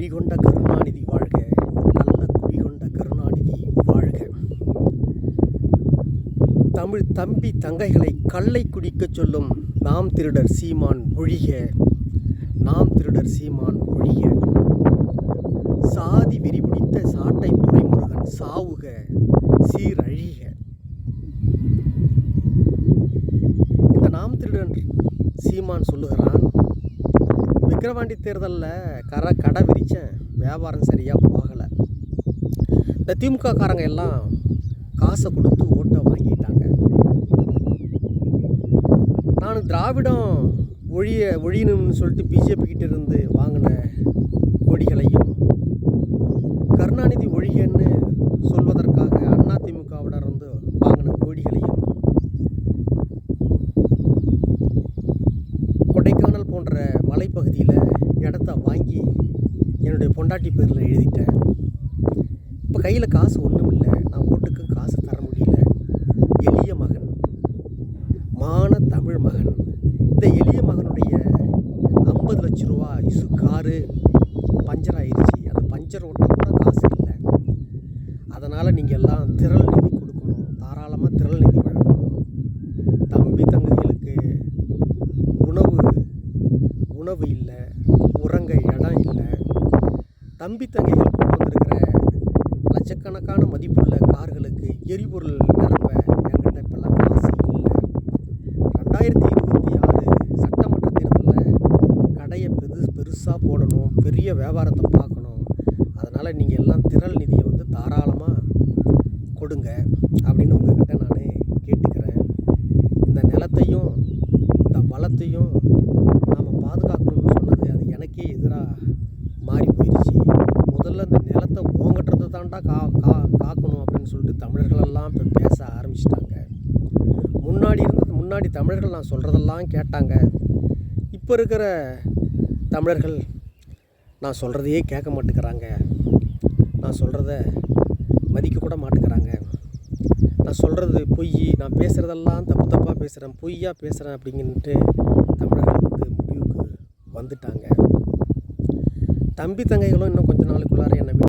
குடிகொண்ட கருணாநிதி வாழ்க நல்ல குடிகொண்ட கருணாநிதி வாழ்க. தமிழ் தம்பி தங்கைகளை கல்லை குடிக்கச் சொல்லும் நாம் திருடர் சீமான் ஒழிக நாம் திருடர் சீமான் ஒழிக. சாதி விரிபிடித்த சாட்டை துறைமுருகன் சாவுக சீரழிக. இந்த நாம் திருடன் சீமான் சொல்லுகிறான் விக்கிரவாண்டி தேர்தலில் கரை கடை விரிச்சேன். வியாபாரம் சரியாக போகலை. இந்த திமுக காரங்க எல்லாம் காசை கொடுத்து ஓட்டை வாங்கிட்டாங்க. நான் திராவிடம் ஒழிய ஒழியணும்னு சொல்லிட்டு பிஜேபி கிட்ட இருந்து வாங்கின கொடிகளையும் கருணாநிதி ஒழிகன்னு சொல்வதற்காக அண்ணா இருந்து வாங்கின கொடிகளையும் கொடைக்கானல் போன்ற மலைப்பகுதியில் இடத்த வாங்கி என்னுடைய பொண்டாட்டி பேரில் எழுதிட்டேன். இப்போ கையில் காசு ஒன்றும் இல்லை. நான் ஓட்டுக்கு காசு தர முடியல. எளிய மகன். மான தமிழ் மகன். இந்த எளிய மகனுடைய ஐம்பது லட்ச ரூபா இசு காரு பஞ்சர் ஆயிடுச்சு. அந்த பஞ்சர் ஓட்ட கூட காசு இல்லை. அதனால் நீங்கள் எல்லாம் திரள் நிதி கொடுக்கணும் தாராளமாக திரள் நிதி வழங்கணும் தம்பி தங்கைகளுக்கு உணவு உணவு இல்லை உறங்க இடம் இல்லை. தம்பி தங்கைகள் கொண்டு வந்திருக்கிற லட்சக்கணக்கான மதிப்புள்ள கார்களுக்கு எரிபொருள் நிரப்ப என்கிட்ட இப்போல்லாம் காசு இல்லை. ரெண்டாயிரத்தி இருபத்தி ஆறு சட்டமன்ற தேர்தலில் கடையை பெரு பெருசாக போடணும் பெரிய வியாபாரத்தை பார்க்கணும். அதனால் நீங்கள் எல்லாம் திரள் நிதியை வந்து தாராளமாக கொடுங்க அப்படின்னு உங்ககிட்ட நான் கேட்டுக்கிறேன். இந்த நிலத்தையும் இந்த வளத்தையும் பாதுகாக்கணும்னு சொன்னது அது எனக்கே எதிராக மாறி போயிடுச்சு முதல்ல இந்த நிலத்தை ஓங்கட்டுறது தாண்டா கா கா காக்கணும் அப்படின்னு சொல்லிட்டு தமிழர்களெல்லாம் இப்போ பேச ஆரம்பிச்சிட்டாங்க. முன்னாடி இருந்தது முன்னாடி தமிழர்கள் நான் சொல்கிறதெல்லாம் கேட்டாங்க. இப்போ இருக்கிற தமிழர்கள் நான் சொல்கிறதையே கேட்க மாட்டேங்கிறாங்க. நான் சொல்கிறத மதிக்க கூட மாட்டேங்கிறாங்க. நான் சொல்கிறது பொய் நான் பேசுகிறதெல்லாம் தப்பு தப்பாக பேசுகிறேன் பொய்யாக பேசுகிறேன் அப்படின்ட்டு தமிழர்கள் வந்துட்டாங்க. தம்பி தங்கைகளும் இன்னும் கொஞ்ச நாளுக்குள்ளார என்னை